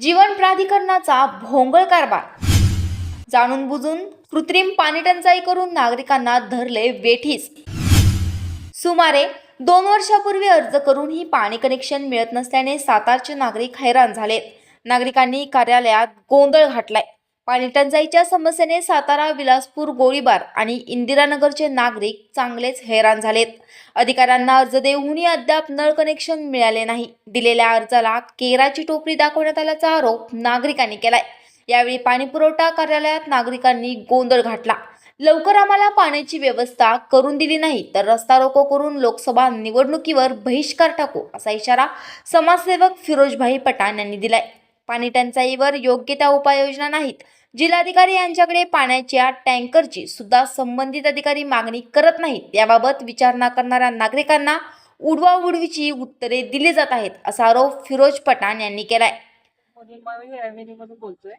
जीवन प्राधिकरणाचा भोंगळ कारभार. जाणून बुजून कृत्रिम पाणी टंचाई करून नागरिकांना धरले वेठीस. सुमारे दोन वर्षापूर्वी अर्ज करूनही पाणी कनेक्शन मिळत नसल्याने सातारचे नागरिक हैराण झालेत. नागरिकांनी कार्यालयात गोंधळ घातलाय. पाणी टंचाईच्या समस्येने सातारा विलासपूर गोळीबार आणि इंदिरानगरचे नागरिक चांगलेच हैराण झालेत. अधिकाऱ्यांना अर्ज देऊनही अद्याप नळ कनेक्शन मिळाले नाही. दिलेल्या अर्जाला केराची टोपली दाखवण्यात आल्याचा आरोप नागरिकांनी केलाय. यावेळी पाणीपुरवठा कार्यालयात नागरिकांनी गोंधळ घातला. लवकर आम्हाला पाण्याची व्यवस्था करून दिली नाही तर रस्ता रोको करून लोकसभा निवडणुकीवर बहिष्कार टाकू असा इशारा समाजसेवक फिरोजभाई पठाण यांनी दिलाय. पाणी टंचाईवर योग्य त्या उपाययोजना नाहीत. जिल्हाधिकारी यांच्याकडे पाण्याच्या टँकरची सुद्धा संबंधित अधिकारी मागणी करत नाहीत. याबाबत विचारणा करणाऱ्या नागरिकांना उडवाउडवीची उत्तरे दिली जात आहेत असा आरोप फिरोज पठाण यांनी केलाय. बोलतोय.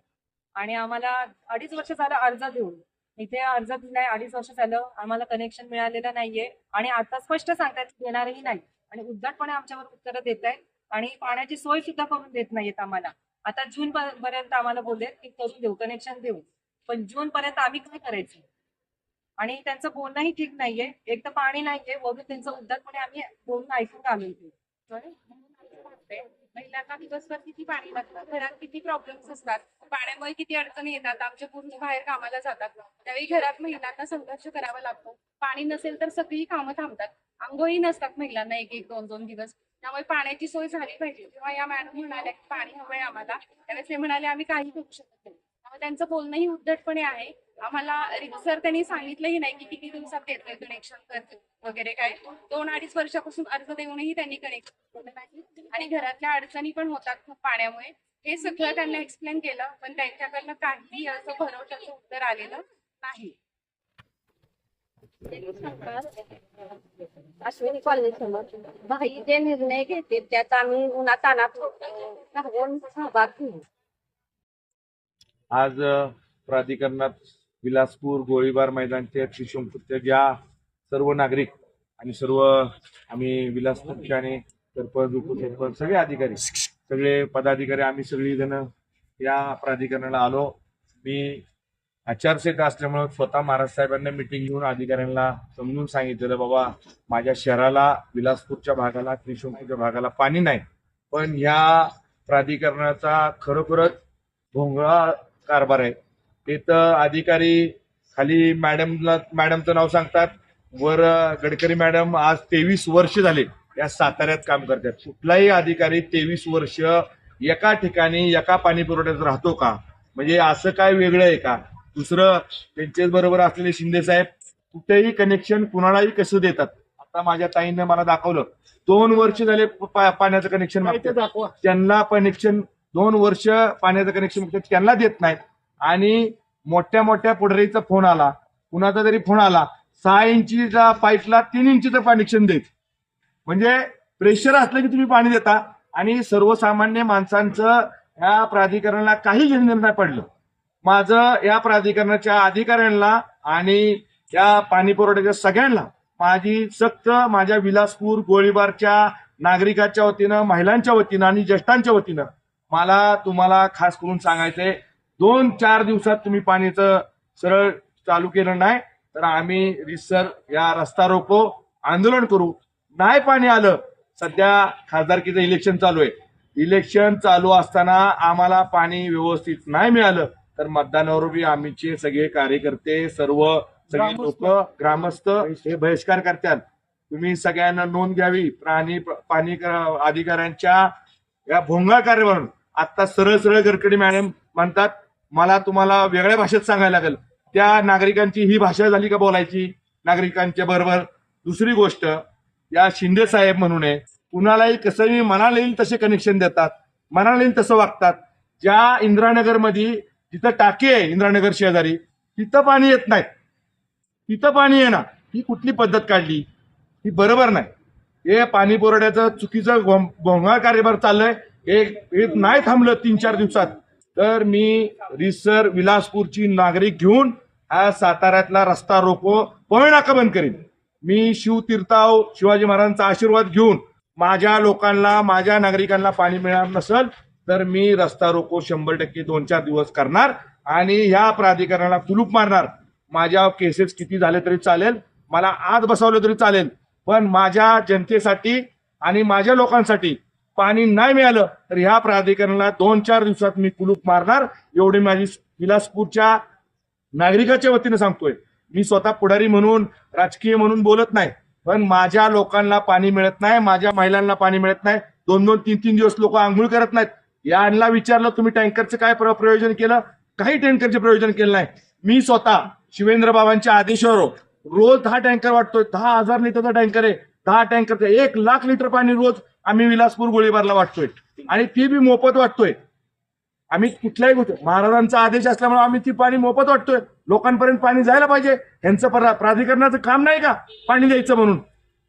आणि आम्हाला अडीच वर्ष झालं अर्ज देऊन इथे अर्ज दिलाय अडीच वर्ष झालं आम्हाला कनेक्शन मिळालेलं नाहीये. आणि आता स्पष्ट सांगतात देणारही नाही. आणि उद्धटपणे आमच्यावर उत्तरं देत आहेत आणि पाण्याची सोय सुद्धा करून देत नाहीयेत आम्हाला. आता जून पर्यंत आम्हाला बोलले की करून देऊ कनेक्शन देऊ. पण जून पर्यंत आम्ही काय करायचं? आणि त्यांचं बोलणंही ठीक नाहीये. एक तर पाणी नाहीये वरून त्यांचं उद्धटपणे आम्ही बोलून ऐकून आलो महिलांना दिवसभर किती पाणी लागतं? घरात किती प्रॉब्लेम्स असतात? पाण्यामुळे किती अडचणी येतात? आमचे पुरुष बाहेर कामाला जातात. त्यावेळी घरात महिलांना संघर्ष करावा लागतो. पाणी नसेल तर सगळी कामं थांबतात. आंघोळी नसतात महिलांना एक एक दोन दोन दिवस. त्यामुळे पाण्याची सोय झाली पाहिजे. किंवा या मॅडम म्हणाल्या की पाणी हवंय आम्हाला. त्यावेळेस ते म्हणाले आम्ही काही करू शकत नाही. त्यामुळे त्यांचं बोलणंही उद्धटपणे आहे. आम्हाला सर त्यांनी सांगितलंही नाही की किती दिवसात देतोय कनेक्शन वगैरे काय. दोन अडीच वर्षापासून अर्ज देऊनही त्यांनी कनेक्शन केलं नाही. आणि घरातल्या अडचणी पण होतात खूप पाण्यामुळे. हे सगळं त्यांना एक्सप्लेन केलं पण त्यांच्याकडनं काही असं भरवशाचं उत्तर आलेलं नाही. अश्विनी कॉलेज समोर. भाई जे निर्णय घेतील त्यात आम्ही उन्हात तानात राहून सहभाग घेऊ. आज प्राधिकरणात विलासपूर गोळीबार मैदानचे त्रिशंकूचे ज्या सर्व नागरिक आणि सर्व आम्ही विलासपूरचे आणि सरपंच उपसरपंच सगळे अधिकारी सगळे पदाधिकारी आम्ही सगळी जण या प्राधिकरणाला आलो. मी आचारसंहिता असल्यामुळे स्वतः महाराज साहेबांना मिटिंग घेऊन अधिकाऱ्यांना समजून सांगितलेलं बाबा माझ्या शहराला विलासपूरच्या भागाला त्रिशंकूच्या भागाला पाणी नाही. पण ह्या प्राधिकरणाचा खरोखरच भोंगळा कारभार आहे. तिथं अधिकारी खाली मॅडमला मॅडमचं नाव सांगतात. वर गडकरी मॅडम आज तेवीस वर्ष झाले या साताऱ्यात काम करतात. कुठलाही अधिकारी तेवीस वर्ष एका ठिकाणी एका पाणी पुरवठ्यात राहतो का? म्हणजे असं काय वेगळं आहे का? दुसरं त्यांच्याच बरोबर असलेले शिंदे साहेब कुठेही कनेक्शन कुणालाही कसं देतात? आता माझ्या ताईनं मला दाखवलं. दोन वर्ष झाले पाण्याचं कनेक्शन मागतात. त्यांना कनेक्शन दोन वर्ष पाण्याचं कनेक्शन मागतात त्यांना देत नाहीत. आणि मोठ्या मोठ्या पुढारीचा फोन आला कुणाचा तरी फोन आला सहा इंचीच्या पाईपला तीन इंचीचं कनेक्शन देत. म्हणजे प्रेशर असलं की तुम्ही पाणी देता. आणि सर्वसामान्य माणसांचं या प्राधिकरणाला काही घेणं नाही पडलं. माझं या प्राधिकरणाच्या अधिकाऱ्यांना आणि या पाणी पुरवठ्याच्या सगळ्यांना माझी सक्त माझ्या विलासपूर गोळीबारच्या नागरिकाच्या वतीनं महिलांच्या वतीनं आणि ज्येष्ठांच्या वतीनं मला तुम्हाला खास करून सांगायचंय दोन चार दिवसात तुम्ही पाणीचं सरळ चालू केलं नाही तर आम्ही रिसर या रस्ता रोको आंदोलन करू. नाही पाणी आलं सध्या खासदारकीचं इलेक्शन चालू आहे. इलेक्शन चालू असताना आम्हाला पाणी व्यवस्थित नाही मिळालं. तर मतदानावर बी आम्हीचे सगळे कार्यकर्ते सर्व सगळे लोक ग्रामस्थ हे बहिष्कार करतात. तुम्ही सगळ्यांना नोंद घ्यावी. प्राणी पाणी अधिकाऱ्यांच्या या भोंगा कार्यावरून. आता सरळ सरळ गडकरी मॅडम म्हणतात मला तुम्हाला वेगळ्या भाषेत सांगायला लागेल. त्या नागरिकांची ही भाषा झाली का बोलायची? नागरिकांच्या बरोबर दुसरी गोष्ट या शिंदे साहेब म्हणून आहे कुणालाही कसंही मनाला येईल तसे कनेक्शन देतात. मनाला येईल तसं वागतात. ज्या इंदिरानगरमध्ये जिथं टाकी आहे इंद्रानगर शेजारी तिथं पाणी येत नाही. तिथं पाणी येणार ही कुठली पद्धत काढली? ही बरोबर नाही. हे पाणी पुरवठ्याचं चुकीचं गों- गोंगाळ कार्यभार चाललंय. हे नाही थांबलं तीन चार दिवसात. तर मी रिसर विलासपूरची नागरिक घेऊन हा साताऱ्यातला रस्ता रोको पळनाका बंद करीन. मी शिवतीर्थाव शिवाजी महाराजांचा आशीर्वाद घेऊन माझ्या लोकांना माझ्या नागरिकांना पाणी मिळणार नसेल तर मी रस्ता रोको शंभर टक्के दोन चार दिवस करणार आणि ह्या प्राधिकरणाला कुलूप मारणार. माझ्या केसेस किती झाले तरी चालेल मला आत बसवलं तरी चालेल पण माझ्या जनतेसाठी आणि माझ्या लोकांसाठी पाणी नाही मिळालं तर ह्या प्राधिकरणाला दोन चार दिवसात मी कुलूप मारणार. एवढी माझी विलासपूरच्या नागरिकाच्या वतीने सांगतोय. मी स्वतः पुढारी म्हणून राजकीय म्हणून बोलत नाही पण माझ्या लोकांना पाणी मिळत नाही माझ्या महिलांना पाणी मिळत नाही. दोन दोन तीन तीन दिवस लोक आंघोळ करत नाहीत. यांना विचारलं तुम्ही टँकरचं काय प्रयोजन केलं? काही टँकरचे प्रयोजन केलं नाही. मी स्वतः शिवेंद्र बाबांच्या आदेशावर रोज दहा टँकर वाटतोय. दहा हजार लिटरचा टँकर आहे. दहा टँकर एक लाख लिटर पाणी रोज आम्ही विलासपूर गोळीबारला वाटतोय. आणि ती बी मोफत वाटतोय. आम्ही कुठल्याही गोष्टी महाराजांचा आदेश असल्यामुळे आम्ही ती पाणी मोफत वाटतोय. लोकांपर्यंत पाणी जायला पाहिजे. यांचं परा प्राधिकरणाचं काम नाही का? पाणी द्यायचं म्हणून.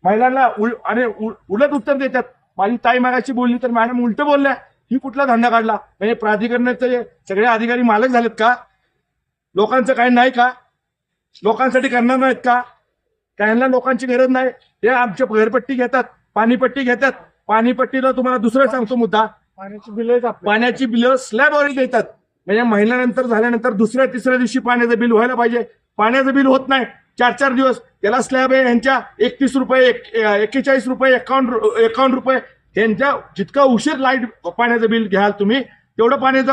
महिलांना उल आणि उलट उत्तर देतात. माझी ताई मागाशी बोलली तर मॅडम उलट बोलल्या. ही कुठला धंदा काढला? म्हणजे प्राधिकरणाचे सगळे अधिकारी मालक झालेत का? लोकांचं काही नाही का? लोकांसाठी करणार नाहीत का? त्यांना लोकांची गरज नाही. ते आमच्या घरपट्टी घेतात पाणीपट्टी घेतात. पाणीपट्टीला तुम्हाला दुसरं सांगतो मुद्दा. पाण्याची बिल पाण्याची बिलं स्लॅबवर देतात. म्हणजे महिन्यानंतर झाल्यानंतर दुसऱ्या तिसऱ्या दिवशी पाण्याचं बिल व्हायला पाहिजे. पाण्याचं बिल होत नाही. चार चार दिवस. त्याला स्लॅब आहे ह्यांच्या एकतीस रुपये एक- एक्केचाळीस रुपये एकावन्न एकावन्न रुपये. त्यांच्या जितका उशीर लाइट पाण्याचं बिल घ्याल तुम्ही तेवढं पाण्याचं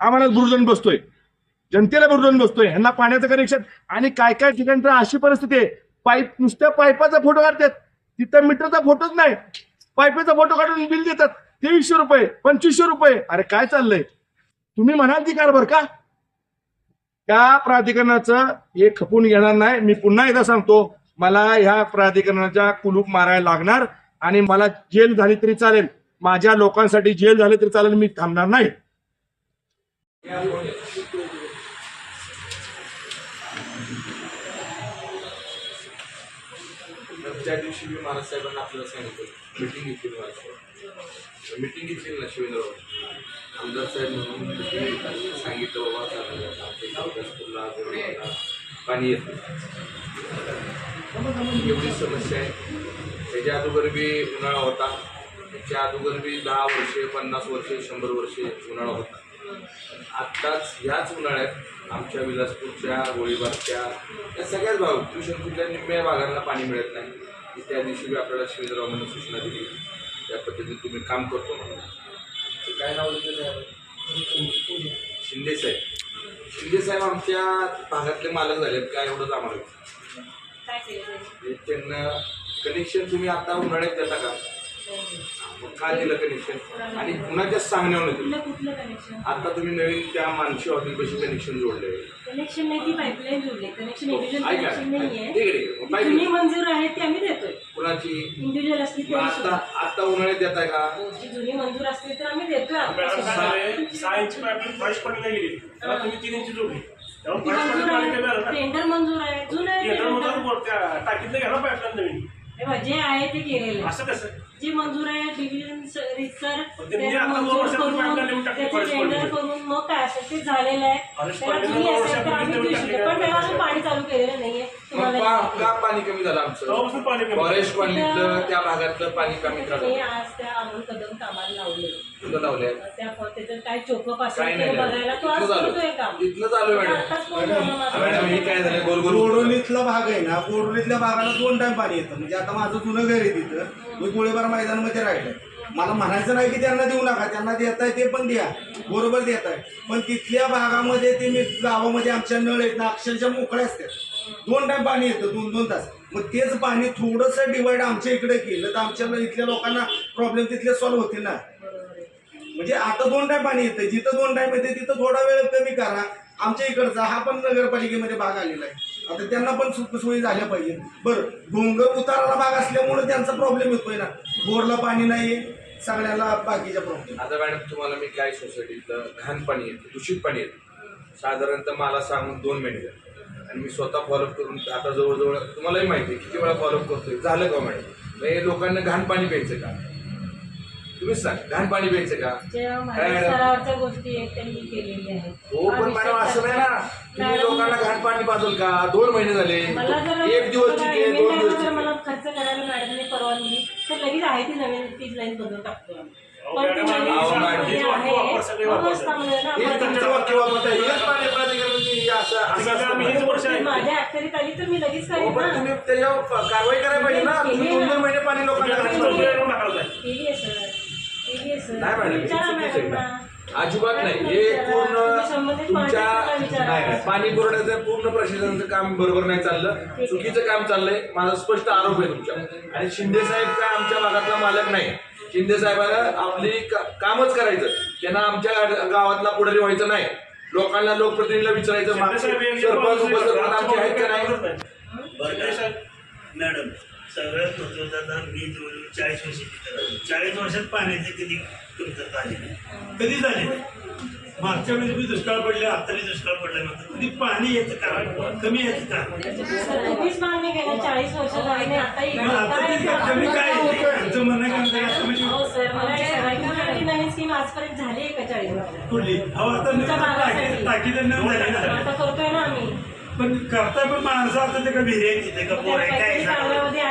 आम्हाला दुर्जन बसतोय. जनतेला दुर्जन बसतोय. ह्यांना पाण्याचं कनेक्शन आणि काय काय ठिकाणी तर अशी परिस्थिती आहे. पाईप नुसत्या पाईपाचा फोटो काढतात. तिथं मीटरचा फोटोच नाही. पाईपेचा फोटो काढून बिल देतात. तेवीसशे रुपये पंचवीसशे रुपये. अरे काय चाललंय? तुम्ही म्हणाल ती कारभार का? त्या प्राधिकरणाचं हे खपून घेणार नाही. मी पुन्हा एकदा सांगतो मला ह्या प्राधिकरणाच्या कुलूप मारायला लागणार. आणि मला जेल झाली तरी चालेल. माझ्या लोकांसाठी जेल झाली तरी चालेल मी थांबणार नाही. त्या दिवशी मी महाराज साहेबांना आपल्याला सांगितलं मिटिंग घेतली महाराज मिटिंग घेतली ना शिवेंद्रराव आमदार साहेब म्हणून सांगितलं बाबा पाणी येत. एवढी समस्या आहे. त्याच्या अगोदर बी उन्हाळा होता. त्याच्या अगोदर बी दहा वर्षे पन्नास वर्षे शंभर वर्षे उन्हाळा होता. आत्ताच ह्याच उन्हाळ्यात आमच्या विलासपूरच्या गोळीबारच्या या सगळ्याच भाग ट्युशनपूरच्या निम्म्या भागांना पाणी मिळत नाही. त्या दिवशी बी आपल्याला शिवेंद्ररावांनी सूचना दिली. त्या पद्धतीने तुम्ही काम करतो म्हणून. काय नाव? शिंदे साहेब. शिंदे साहेब आमच्या भागातले मालक झालेत. काय एवढंच आम्हाला त्यांना कनेक्शन तुम्ही आता उन्हाळ्यात देता का? मग काय दिलं कनेक्शन आणि कुणाच्या सांगण्यावर कुठलं कनेक्शन आता तुम्ही नवीन त्या मानशी हॉटेलपाशी कनेक्शन जोडले. कनेक्शन नाही ती पाईपलाईन जोडली कनेक्शन इंडिव्हिज्युअल ऐका. कनेक्शन नाहीये ठीक आहे मग ती पाहिजे जुनी मंजूर आहे ती आम्ही देतोय. कुणाची? इंडिव्हिज्युअल असली मग तरी आता आता उन्हाळ्यात देताय का? जी जुनी मंजूर असली तर आम्ही देतोय आता. सहा इंची पाईपलाईन फ्रेश पाणी नाही गेली. त्याला तुम्ही तीन इंची जोडली. त्यामुळे ती फ्रेश मंजूर आहे. टेंडर मंजूर आहे. जुनं आहे केंद्र टेंडर. मधून त्या टाकीतलं घ्या ना पाईपलाईन नवीन. हे जे आहे ते केलेलं आहे. असं कसं? जी मंजूर आहे डिव्हिजन रिसर पण ते म्हणजे आता दोन वर्षापूर्वी pipeline नवीन टाकली त्याचे forest टेंडर. करून मग काय असेल ते झालेलं आहे. forest त्याला पडली, जुनी दोन असेल तर आम्ही वर्षापूर्वी देऊ नवीन शकतो पण त्याला अजून पाणी चालू केलेलं नाहीये. मग तुम्हाला पा- का पाणी कमी झालं आमचं. तेव्हापासून पाणी कमी फॉरेस्ट कॉलनीतलं त्या भागातलं पाणी कमी मी झालं. आज त्या अमोल कदम कामाला लावले कुठं लावलंय? त्याच्यात काय चोकअप असेल ते बघायला तो आज तिथलं चालू. करतोय काम तिथलं चालू आहे आताच फोन झाला मॅडम माझा. मॅडम हे काय झालं? गोल गोल गोडोलीतला भाग आहे ना गोडोलीतल्या भागाला दोन टाइम पाणी येतं. म्हणजे आता माझं जुनं घर आहे तिथं. मी गोळीबार मैदानामध्ये राहिलोय. मला म्हणायचं नाही की त्यांना देऊ नका. त्यांना देत आहे ते पण द्या. बरोबर देत आहे पण तिथल्या भागामध्ये ते मी गावामध्ये आमच्या नळ आहेत ना अक्षरशः मोकळे असतात. दोन टाइम पाणी येतं दोन दोन तास. मग तेच पाणी थोडंसं डिवाइड आमच्या इकडे केलं तर आमच्या इथल्या लोकांना प्रॉब्लेम तिथले सॉल्व्ह होतील ना. म्हणजे आता दोन टाईम पाणी येतं जिथं दोन टाईम येते तिथं थोडा वेळ कमी करा. आमच्या इकडचा हा पण नगरपालिकेमध्ये भाग आलेला आहे. आता त्यांना पण सुखसोयी झाल्या पाहिजे बरं डोंगर उताराला भाग असल्यामुळे त्यांचा प्रॉब्लेम येतोय ना. बोरला पाणी नाही सगळ्याला बाकीचा प्रॉब्लेम आता मॅडम तुम्हाला मी काय सोसायटीतलं घाण पाणी येतं दूषित पाणी येतं. साधारणतः मला सांगून दोन मिनिट आणि मी स्वतः फॉलोअप करून आता जवळजवळ तुम्हालाही माहिती आहे किती वेळा फॉलोअप करतोय? झालं का हो मॅडम? हे लोकांना घाण पाणी प्यायचं का? तुम्हीच सांग घाण पाणी प्यायचं का? ज्या काय माझ्या मॅडम? स्तरावरच्या गोष्टी आहेत त्यांनी केलेल्या आहेत. हो पण मॅडम असं नाही ना. तुम्ही मॅडम, लोकांना घाण पाणी पाजल का? दोन महिने झाले. मला जर एक दिवस मला ठीक आहे दोन दिवस मला खर्च करायला मॅडमने परवानगी तर लगेच आहे ती नवीन तीच लाईन बदलून टाकतो आम्ही. पण ती मॅडम, नवीन आम्ही अहो, स्कीम मॅडम, मध्ये हेच आहे वापर सगळे वापर म्हणूनच थांबलोय ना हे आपण. तुमचं वाक्य वापरताय हेच पाणी प्राधिकरणाची असं असं असतं आम्ही हेच म्हणे. वर्ष ती आहे. माझ्या अखत्यारीत आली तर मी लगेच हो, करेन पण ना. तुम्ही त्याच्यावर कारवाई करायला पाहिजे ना. तुम्ही दोन दोन महिने पाणी लोकांना केली आहे सर. नाही मॅडम, हे. अजिबात नाही. हे. पूर्ण तुमच्या. नाही नाही. पाणी पुरवठ्याचं पूर्ण प्रशासनाचं काम बरोबर नाही चाललं. चुकीचं काम चाललंय. माझा स्पष्ट आरोप आहे तुमच्या. आणि शिंदे साहेब काय आमच्या भागातला मालक नाही. शिंदे साहेबांना आपली कामच करायचं. त्यांना आमच्या गावातला पुढारी व्हायचं नाही. लोकांना लोकप्रतिनिधीला विचारायचं. सरपंच उपसरपंच आमचे आहेत का नाही? मॅडम सगळ्यात महत्वाचं मी जवळ चाळीस वर्ष तिथं. चाळीस वर्षात पाण्याची कधी कमतरता आली नाही. कधी झाली नाही. मागच्या वेळेस बी दुष्काळ पडले आता बी दुष्काळ पडल्यानंतर कधी पाणी येतं का कमी येतं का चाळीस वर्ष ही कमी काय? आमचं म्हणणं काय आता म्हणजे हो हे स्कीम आजपर्यंत झाली आहे का चाळीस कुठली? अहो आता ना आता करतोय ना आम्ही. पण करताय पण माणसं आता ते का विहीर तिथे का बोर आहे. काय.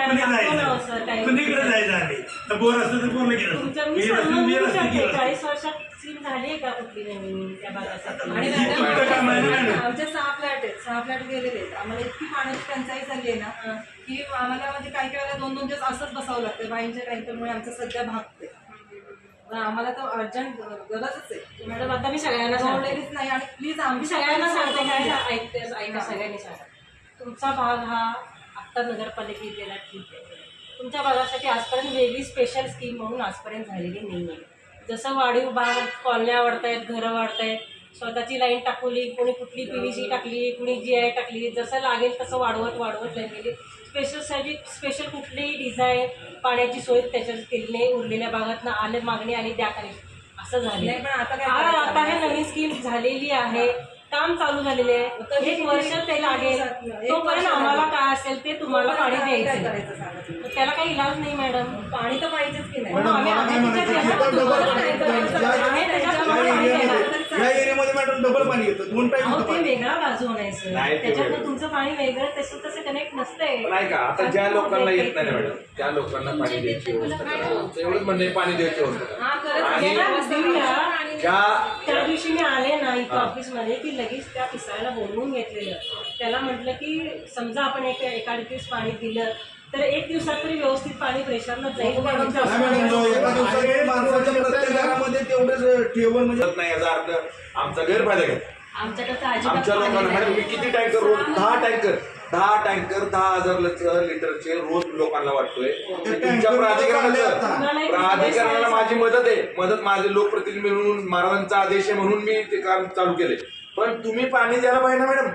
कुणी हो जायचं काही. कुणीकडे जायचं आम्ही. तर बोर असतं तर बोरला गेलं असतं. विहीर विहीर असतं. चाळीस वर्षात स्कीम झाली आहे का कुठली नवीन त्या भागासाठी आणि तुमचं काम आहे ना मॅडम. आमचे सहा फ्लॅट आहेत सहा फ्लॅट गेलेले आहेत. आम्हाला इतकी पाण्याची टंचाई झाली आहे ना की आम्हाला म्हणजे काही काही वेळेला दोन दोन दिवस असंच बसावं लागतं. बाईंच्या टँकरमुळे आमचं सध्या भागते पण आम्हाला तर अर्जंट गरजच आहे. मॅडम आता मी सगळ्यांना सांगते. गव्हर्नमेंटच नाही आणि प्लीज मी आमची सगळ्यांना सांगते काय ऐकते ऐका सगळ्यांनी सांगा तुमचा भाग हा आत्ता नगरपालिकेत गेला ठीक आहे. तुमच्या भागासाठी आजपर्यंत वेगळी स्पेशल स्कीम म्हणून आजपर्यंत झालेली नाही आहे जसं वाढीव भाग कॉलन्या वाढतायत घरं वाढतायत स्वतःची लाईन टाकवली कोणी कुठली पी व्ही सी टाकली कुणी जी आय टाकली जसं लागेल तसं वाढवत वाढवत लाईन गेली. स्पेशलसाठी स्पेशल कुठलीही डिझाईन पाण्याची सोय त्याच्यात केली नाही उरलेल्या भागातनं आले मागणी आणि द्या काही असं झालं. पण आता काय? आता हे नवीन स्कीम झालेली आहे. काम चालू झालेले आहे. एक वर्ष ते लागेल. तोपर्यंत आम्हाला काय असेल ते तुम्हाला पाणी द्यायचं त्याला काही इलाज नाही मॅडम. पाणी तर पाहिजेच की नाही? आम्ही- नाही. या- एरियामध्ये मॅडम डबल पाणी येतं. दोन टाईम अहो येतं ते पाणी. वेगळा बाजू म्हणायचं नाही, ते त्याच्यातनं वेगळं. तुमचं पाणी वेगळं तसं तसं कनेक्ट नसतंय. पण ऐका आता ज्या लोकांना येत नाही ना मॅडम त्या लोकांना पाणी द्यायची व्यवस्था करा. आमचं एवढंच म्हणणं आहे पाणी द्यायची व्यवस्था करा. हा करत आणि येणार देऊया. ज्या त्या दिवशी मी आले ना इथं हा. ऑफिसमध्ये की लगेच त्या पिसाळ्याला बोलवून घेतलेलं. त्याला म्हटलं की समजा आपण एक एका दिवस पाणी दिलं तर एक दिवसात तरी व्यवस्थित पाणी प्रेशरनं जाईल. नाही मॅडम जो एका दिवसात माणसाच्या प्रत्येक घरामध्ये तेवढंच ठेवण म्हणजे करत नाही याचा अर्थ आमचा गैरफायदा घ्या आमच्याकडे आमच्या लोकांना मॅडम मी. किती टँकर रोज दहा टँकर दहा टँकर दहा हजार लिटर- लिटरचे रोज लोकांना वाटतोय तुमच्या टँकर प्राधिकरणाचं प्राधिकरणाला. माझी मदत आहे. मदत माझे लोकप्रतिनिधी म्हणून महाराजांचा आदेश आहे म्हणून मी ते काम चालू केले पण तुम्ही पाणी द्यायला पाहिजे ना मॅडम?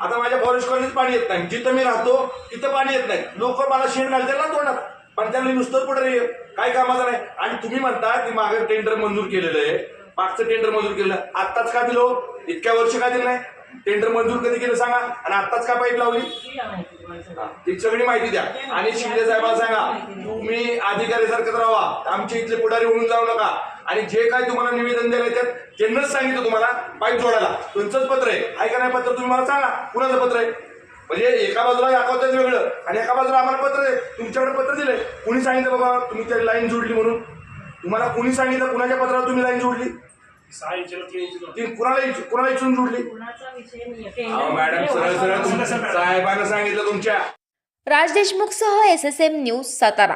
आता माझ्या फॉरेस्ट कॉलनीत पाणी येत नाही. जिथं मी राहतो तिथं पाणी येत नाही. लोक मला शेण घालतात ना तोंडात. पण त्यांनी नुसतं पुढे काय कामाचं नाही. आणि तुम्ही म्हणता की मागे टेंडर मंजूर केलेलं आहे. मागचं टेंडर मंजूर केलं. आत्ताच का दिलो इतक्या वर्ष का दिलं नाही? टेंडर मंजूर कधी केलं सांगा? आणि आत्ताच का पाईप लावली? दिली. ती सगळी माहिती द्या. आणि शिंदे साहेबांना सांगा तुम्ही अधिकारी सारखं राहा. आमच्या इथले पुढारी होऊन जाऊ नका. आणि जे काय तुम्हाला निवेदन द्यायला येतात त्यांनाच सांगितलं तुम्हाला पाईप जोडायला. तुमचंच पत्र आहे. आहे का नाही पत्र तुम्ही मला सांगा. कुणाचं पत्र आहे? म्हणजे एका बाजूला दाखवतात वेगळं. आणि एका बाजूला आम्हाला पत्र आहे. तुमच्याकडे पत्र दिलंय. कुणी सांगितलं बाबा तुम्ही त्या लाईन जोडली म्हणून? तुम्हाला कुणी सांगितलं? कुणाच्या पत्रावर तुम्ही लाईन जोडली? सहा इंचला तीन इंच ती कुणाला इच- कुणाला इचून जोडली. कुणाचा विषय नाही अहो, मॅडम सरळ सरळ तुम- साहेबांना सांगितलं तुमच्या. Raj देशमुखसह S S M news Satara.